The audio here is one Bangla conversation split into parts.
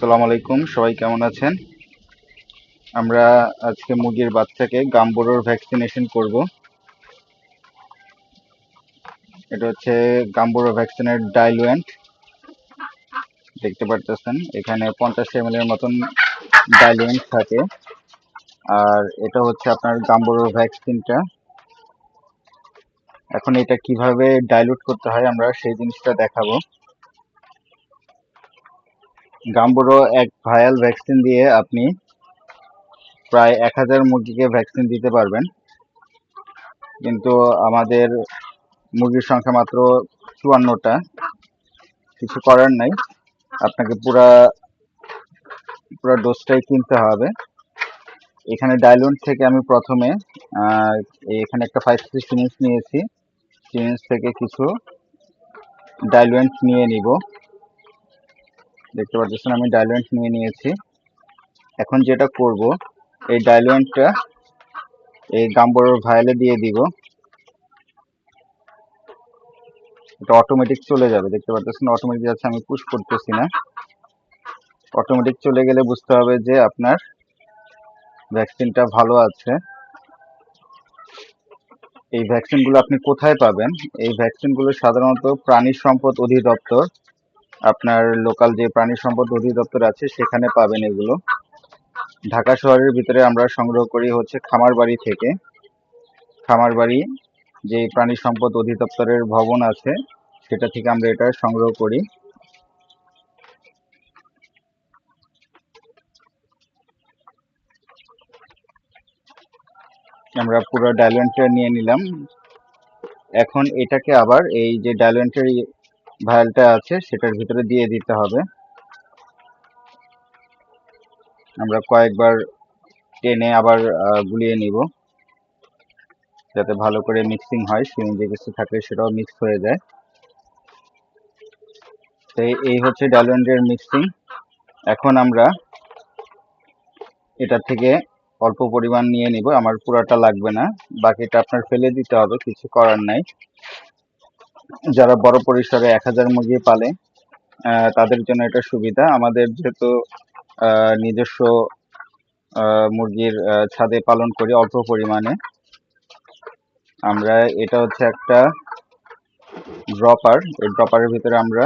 আসসালামু আলাইকুম, সবাই কেমন আছেন? আমরা আজকে মুরগির বাচ্চাকে গাম্বোরোর ভ্যাকসিনেশন করব। এটা হচ্ছে গাম্বুরো ভ্যাকসিনের ডাইলুয়েন্ট দেখতে পারতেছেন, এখানে পঞ্চাশ এম এর মতন ডাইলুয়েন্ট থাকে। আর এটা হচ্ছে আপনার গাম্বুরোর ভ্যাকসিনটা এখন এটা কীভাবে ডাইলুট করতে হয় আমরা সেই জিনিসটা দেখাবো। গাম্বুরো এক ভায়াল ভ্যাকসিন দিয়ে আপনি প্রায় এক হাজার মুরগিকে ভ্যাকসিন দিতে পারবেন। কিন্তু আমাদের মুরগির সংখ্যা মাত্র চুয়ান্নটা। কিছু করার নাই। আপনাকে পুরা, পুরো ডোজটাই কিনতে হবে। এখানে ডায়লুন থেকে আমি প্রথমে এখানে একটা ফাইভ সিক্স সিরিঞ্জ নিয়েছি। সিরিঞ্জ থেকে কিছু ডাইলুয়েন্ট নিয়ে নিব। দেখতে পাচ্ছেন আমি ডাইলুয়েন্ট নিয়ে নিয়েছি। এখন যেটা করব, এই ডাইলুয়েন্টটা এই গাম্বরের ভায়ালে দিয়ে দিব। এটা অটোমেটিক চলে যাবে, দেখতে পাচ্ছেন অটোমেটিক যাচ্ছে, আমি পুশ করতেছি না। অটোমেটিক চলে গেলে বুঝতে হবে যে আপনার ভ্যাকসিনটা ভালো আছে। এই ভ্যাকসিনগুলো আপনি কোথায় পাবেন? এই ভ্যাকসিনগুলো সাধারণত প্রাণী সম্পদ অধিদপ্তর আপনার লোকাল যে প্রাণী সম্পদ অধিদপ্তর আছে, সেখানে পাবেন এগুলো। ঢাকা শহরের ভিতরে আমরা সংগ্রহ করি হচ্ছে খামার বাড়ি থেকে। খামার বাড়ি যে প্রাণী সম্পদ অধিদপ্তরের ভবন আছে, সেটা থেকে আমরা এটা সংগ্রহ করি। আমরা পুরো ডায়লয়েন্টটা নিয়ে নিলাম। এখন এটাকে আবার এই যে ডায়লয়েন্টের ভায়ালটা আছে, সেটার ভিতরে দিয়ে দিতে হবে। আমরা কয়েকবার টেনে আবার গুলিয়ে নিব, যাতে ভালো করে মিক্সিং হয় সিরিঞ্জে কিছু থাকে সেটাও মিক্স হয়ে যায়। তো এই হচ্ছে ডায়লয়েন্টের মিক্সিং এখন আমরা এটা থেকে অল্প পরিমাণ নিয়ে নিব, আমার পুরাটা লাগবে না, বাকিটা আপনার ফেলে দিতে হবে, কিছু করার নাই। যারা বড় পরিসরে এক হাজার মুরগি পালে তাদের জন্য এটা সুবিধা। আমাদের যেহেতু নিজস্ব মুরগির ছাদে পালন করি অল্প পরিমাণে, আমরা এটা হচ্ছে একটা ড্রপার এই ড্রপারের ভিতরে আমরা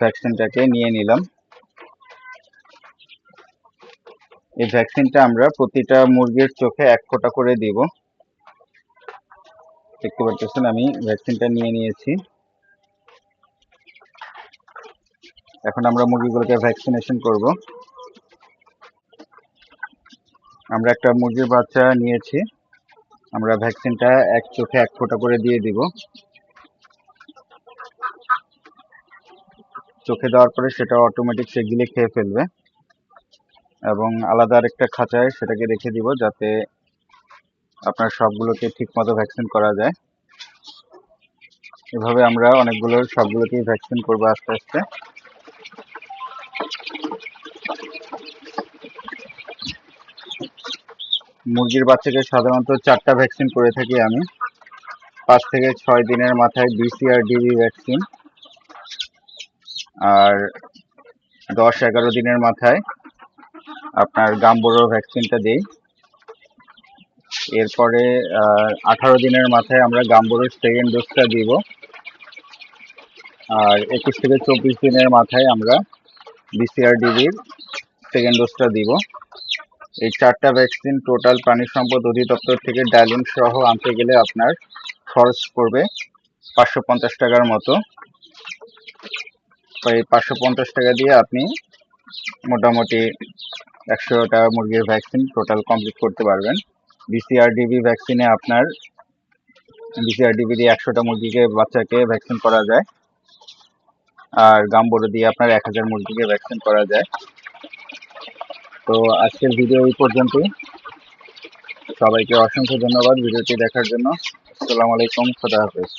ভ্যাকসিনটাকে নিয়ে নিলাম। এই ভ্যাকসিনটা আমরা প্রতিটা মুরগির চোখে এক ফোঁটা করে দিব। দেখতে পাচ্ছেন, আমি ভ্যাকসিনটা নিয়ে নিয়েছি। এখন আমরা মুরগিগুলোকে ভ্যাকসিনেশন করব। আমরা একটা মুরগির বাচ্চা নিয়েছি। আমরা ভ্যাকসিনটা এক চোখে এক ফোঁটা করে দিয়ে দিব। চোখে দেওয়ার পরে সেটা অটোমেটিক সে গিলে খেয়ে ফেলবে। এবং আলাদা আরেকটা খাঁচায় সেটাকে রেখে দিব যাতে আপনার সবগুলোকে ঠিক মতো ভ্যাকসিন করা যায়। এভাবে আমরা অনেকগুলো, সবগুলোকেই ভ্যাকসিন করব আস্তে আস্তে। মুরগির বাচ্চাকে সাধারণত চারটা ভ্যাকসিন করে থাকি আমি। পাঁচ থেকে ছয় দিনের মাথায় বিসিআর ডিবি ভ্যাকসিন আর দশ এগারো দিনের মাথায় আপনার গাম্বোরো ভ্যাকসিনটা দিই। এরপরে আঠারো দিনের মাথায় আমরা গাম্বোরোর সেকেন্ড ডোজটা দিব। আর একুশ থেকে চব্বিশ দিনের মাথায় আমরা বিসিআরডিবির সেকেন্ড ডোজটা দিব। এই চারটা ভ্যাকসিন টোটাল প্রাণী সম্পদ অধিদপ্তর থেকে ডায়লিন সহ আনতে গেলে আপনার খরচ পড়বে পাঁচশো পঞ্চাশ টাকার মতো। এই পাঁচশো পঞ্চাশ টাকা দিয়ে আপনি মোটামুটি একশোটা মুরগির ভ্যাকসিন টোটাল কমপ্লিট করতে পারবেন। বিসিআরডিবি ভ্যাকসিনে আপনার বিসিআরডিবি দিয়ে একশোটা মুরগিকে, বাচ্চাকে ভ্যাকসিন করা যায়। আর গাম্বোরো দিয়ে আপনার এক হাজার মুরগিকে ভ্যাকসিন করা যায়। তো আজকের ভিডিও এই পর্যন্তই। সবাইকে অসংখ্য ধন্যবাদ ভিডিওটি দেখার জন্য। আসসালামু আলাইকুম, খোদা হাফেজ।